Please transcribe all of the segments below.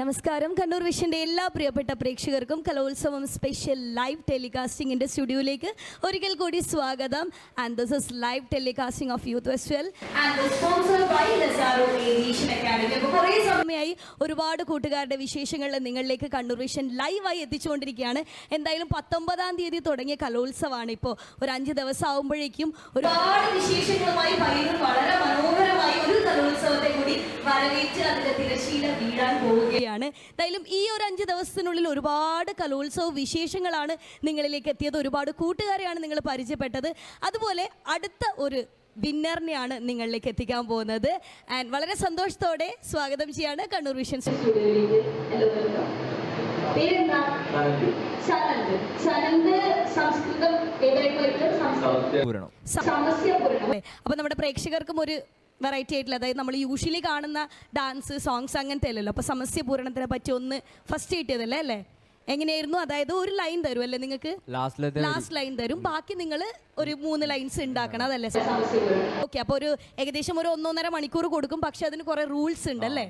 നമസ്കാരം. കണ്ണൂർ വിഷന്റെ എല്ലാ പ്രിയപ്പെട്ട പ്രേക്ഷകർക്കും കലോത്സവം സ്പെഷ്യൽ ലൈവ് ടെലികാസ്റ്റിംഗിന്റെ സ്റ്റുഡിയോയിലേക്ക് ഒരിക്കൽ കൂടി സ്വാഗതം. And this is live telecasting of youth festival and sponsored by Lazaro academy ഒരുപാട് കൂട്ടുകാരുടെ വിശേഷങ്ങൾ നിങ്ങളിലേക്ക് കണ്ണൂർ വിഷൻ ലൈവായി എത്തിച്ചുകൊണ്ടിരിക്കുകയാണ്. എന്തായാലും പത്തൊമ്പതാം തീയതി തുടങ്ങിയ കലോത്സവമാണ് ഇപ്പോൾ ഒരു അഞ്ച് ദിവസം ആകുമ്പോഴേക്കും ഒരുപാട് വിശേഷങ്ങളുമായി പയ്യന്നൂർ വളരെ മനോഹരമായി ഒരു കലോത്സവത്തെ കൂടി വരവേറ്റ് എന്തായാലും ഈ ഒരു അഞ്ച് ദിവസത്തിനുള്ളിൽ ഒരുപാട് കലോത്സവ വിശേഷങ്ങളാണ് നിങ്ങളിലേക്ക് എത്തിയത്. ഒരുപാട് കൂട്ടുകാരെയാണ് നിങ്ങൾ പരിചയപ്പെട്ടത്. അതുപോലെ അടുത്ത ഒരു വിന്നറിനെയാണ് നിങ്ങളിലേക്ക് എത്തിക്കാൻ പോകുന്നത്. ആൻഡ് വളരെ സന്തോഷത്തോടെ സ്വാഗതം ചെയ്യാണ് കണ്ണൂർ വിഷൻ അപ്പൊ നമ്മുടെ പ്രേക്ഷകർക്കും ഒരു വെറൈറ്റി ആയിട്ടുള്ള അതായത് നമ്മൾ യൂഷ്വലി കാണുന്ന ഡാൻസ് സോങ്സ് അങ്ങനത്തെ അല്ലല്ലോ. അപ്പൊ സമസ്യ പൂരണത്തിനെ പറ്റി ഒന്ന് ഫസ്റ്റ് കിട്ടിയതല്ലേ അല്ലേ? എങ്ങനെയായിരുന്നു? അതായത് ഒരു ലൈൻ തരും അല്ലേ നിങ്ങൾക്ക് ലാസ്റ്റ് ലൈൻ തരും. ബാക്കി നിങ്ങൾ ഒരു മൂന്ന് ലൈൻസ് ഉണ്ടാക്കണം അതല്ലേ ഓക്കെ അപ്പൊ ഒരു ഏകദേശം ഒരു ഒന്നൊന്നര മണിക്കൂർ കൊടുക്കും. പക്ഷെ അതിന് കുറെ റൂൾസ് ഉണ്ട് അല്ലേ?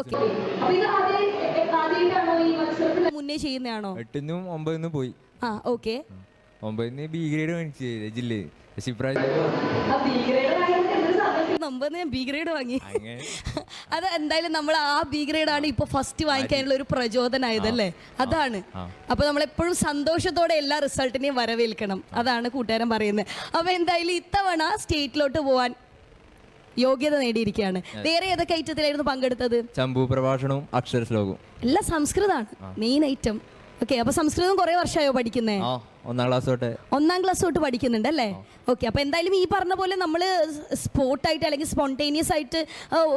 ഓക്കെ മുന്നേ ചെയ്യുന്നതാണോ? എട്ടിനും ഒമ്പതിനും പോയി. ആ ഓക്കെ ഒമ്പതിന് ബി ഗ്രേഡ് മേടിച്ചു. ജില്ലയിൽ പക്ഷെ ഇപ്രാവശ്യം മുമ്പ് ഞാൻ ബി ഗ്രേഡ് വാങ്ങി. അത് എന്തായാലും നമ്മൾ ആ ബി ഗ്രേഡ് ആണ് ഇപ്പൊ ഫസ്റ്റ് വാങ്ങിക്കാനുള്ള ഒരു പ്രചോദനമായതല്ലേ അതാണ്. അപ്പൊ നമ്മൾ എപ്പോഴും സന്തോഷത്തോടെ എല്ലാ റിസൾട്ടിനെയും വരവേൽക്കണം. അതാണ് കൂട്ടുകാരൻ പറയുന്നത്. അപ്പൊ എന്തായാലും ഇത്തവണ സ്റ്റേറ്റിലോട്ട് പോവാൻ യോഗ്യത നേടിയിരിക്കുകയാണ്. വേറെ ഏതൊക്കെ ഐറ്റത്തിലായിരുന്നു പങ്കെടുത്തത്? ചമ്പു പ്രഭാഷണവും അക്ഷര ശ്ലോകവും. എല്ലാം സംസ്കൃതമാണ്. മെയിൻ ഐറ്റം ഓക്കെ അപ്പൊ സംസ്കൃതം കുറെ വർഷമായോ പഠിക്കുന്നേ? ആ ഒന്നാം ക്ലാസ് തൊട്ട്. ഒന്നാം ക്ലാസ് തൊട്ട് പഠിക്കുന്നുണ്ട് അല്ലേ? ഓക്കെ അപ്പൊ എന്തായാലും ഈ പറഞ്ഞ പോലെ നമ്മൾ സ്പോട്ടായിട്ട് അല്ലെങ്കിൽ സ്പോണ്ടേനിയസ് ആയിട്ട്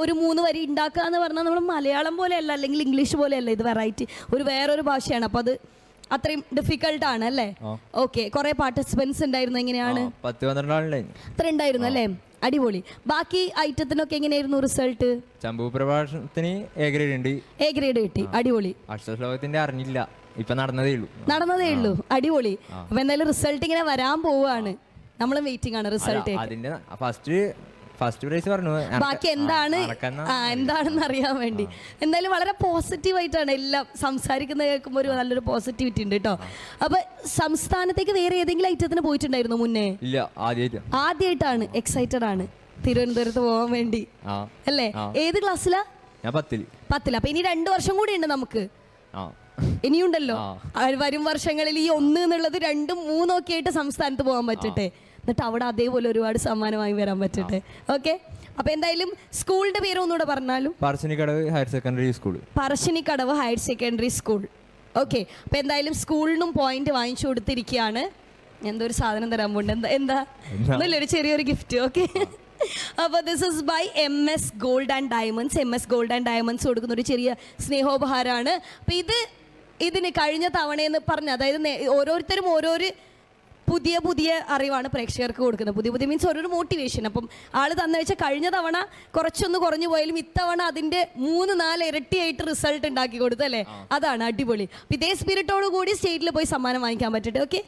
ഒരു മൂന്ന് വരി ഉണ്ടാക്കുക എന്ന് പറഞ്ഞാൽ നമ്മൾ മലയാളം പോലെയല്ല അല്ലെങ്കിൽ ഇംഗ്ലീഷ് പോലെയല്ല ഇത് വെറൈറ്റി ഒരു വേറൊരു ഭാഷയാണ്. അപ്പൊ അത് അത്രയും ഡിഫിക്കൽട്ട് ആണ് അല്ലേ. ഓക്കെ കുറെ പാർട്ടിസിപ്പൻസ് ഉണ്ടായിരുന്നു എങ്ങനെയാണ്? പത്ത് പന്ത്രണ്ട് ആളുണ്ടായിരുന്നു അത്ര ഉണ്ടായിരുന്നു അല്ലേ? അടിപൊളി. ബാക്കി ഐറ്റത്തിനൊക്കെ എങ്ങനെയായിരുന്നു റിസൾട്ട് ചമ്പു പ്രഭാഷണത്തിന് എ ഗ്രേഡ് ഉണ്ട്. എ ഗ്രേഡ് കിട്ടി അടിപൊളി. അക്ഷരശ്ലോകത്തിന്റെ അറിഞ്ഞില്ല. ഇപ്പൊ നടന്നതേ ഉള്ളൂ. നടന്നതേ ഉള്ളൂ അടിപൊളി. അപ്പൊ എന്തായാലും റിസൾട്ട് ഇങ്ങനെ വരാൻ പോവാണ്. നമ്മൾ വെയിറ്റിംഗ് ആണ് റിസൾട്ട് അതിന്റെ ഫസ്റ്റ് ഫസ്റ്റ് പ്രൈസ് പറഞ്ഞു. ബാക്കി എന്താണ്? ആ, എന്താണെന്ന് അറിയാൻ വേണ്ടി. എന്തായാലും വളരെ പോസിറ്റീവ് ആയിട്ടാണ് എല്ലാം സംസാരിക്കുന്ന കേൾക്കുമ്പോൾ ഒരു നല്ലൊരു പോസിറ്റിവിറ്റി ഉണ്ട് കേട്ടോ. അപ്പൊ സംസ്ഥാനത്തേക്ക് വേറെ ഏതെങ്കിലും ഐറ്റത്തിന് പോയിട്ടുണ്ടായിരുന്നു മുന്നേ? ഇല്ല ആദ്യമായിട്ട് ആദ്യമായിട്ടാണ് എക്സൈറ്റഡ് ആണ്. തിരുവനന്തപുരത്ത് പോകാൻ വേണ്ടി. ആ അല്ലേ? ഏത് ക്ലാസ്സിലാ? ഞാൻ പത്തിൽ. പത്തിൽ. അപ്പൊ ഇനി രണ്ടു വർഷം കൂടി ഉണ്ട് നമുക്ക്. ആ. ഇനിയുണ്ടല്ലോ. ആ. ആ, വരും വർഷങ്ങളിൽ ഈ ഒന്ന് എന്നുള്ളത് രണ്ടും മൂന്നും ഒക്കെ ആയിട്ട് സംസ്ഥാനത്ത് പോകാൻ പറ്റട്ടെ. എന്നിട്ട് അവിടെ അതേപോലെ ഒരുപാട് സമ്മാനം സമ്മാനമായി വരാൻ പറ്റട്ടെ. ഓക്കെ അപ്പൊ എന്തായാലും സ്കൂളിന്റെ പേര് ഒന്നുകൂടെ പറഞ്ഞാലും? Parassinikkadavu higher secondary school. Parassinikkadavu higher secondary school. Okay അപ്പൊ എന്തായാലും സ്കൂളിനും പോയിന്റ് വാങ്ങിച്ചു കൊടുത്തിരിക്കുകയാണ് എന്തോ ഒരു സാധനം തരാൻ പോണ്ട്. എന്താ എന്താ? എന്താ? ഒന്നുമില്ല ഒരു ചെറിയൊരു ഗിഫ്റ്റ് ഓക്കെ അപ്പോൾ this is by M S gold and diamonds M S gold and diamonds കൊടുക്കുന്ന ഒരു ചെറിയ സ്നേഹോപഹാരമാണ്. അപ്പോൾ ഇത് ഇതിന് കഴിഞ്ഞ തവണയെന്ന് പറഞ്ഞ അതായത് ഓരോരുത്തരും ഓരോരു പുതിയ പുതിയ അറിവാണ് പ്രേക്ഷകർക്ക് കൊടുക്കുന്നത്. പുതിയ പുതിയ മീൻസ് ഓരോരു മോട്ടിവേഷൻ അപ്പം ആൾ തന്നു വെച്ചാൽ കഴിഞ്ഞ തവണ കുറച്ചൊന്ന് കുറഞ്ഞു പോയാലും ഇത്തവണ അതിന്റെ മൂന്ന് നാല് ഇരട്ടിയായിട്ട് റിസൾട്ട് ഉണ്ടാക്കി കൊടുത്തു അല്ലേ അതാണ് അടിപൊളി. അപ്പൊ ഇതേ സ്പിരിറ്റോട് കൂടി സ്റ്റേറ്റിൽ പോയി സമ്മാനം വാങ്ങിക്കാൻ പറ്റട്ടെ ഓക്കെ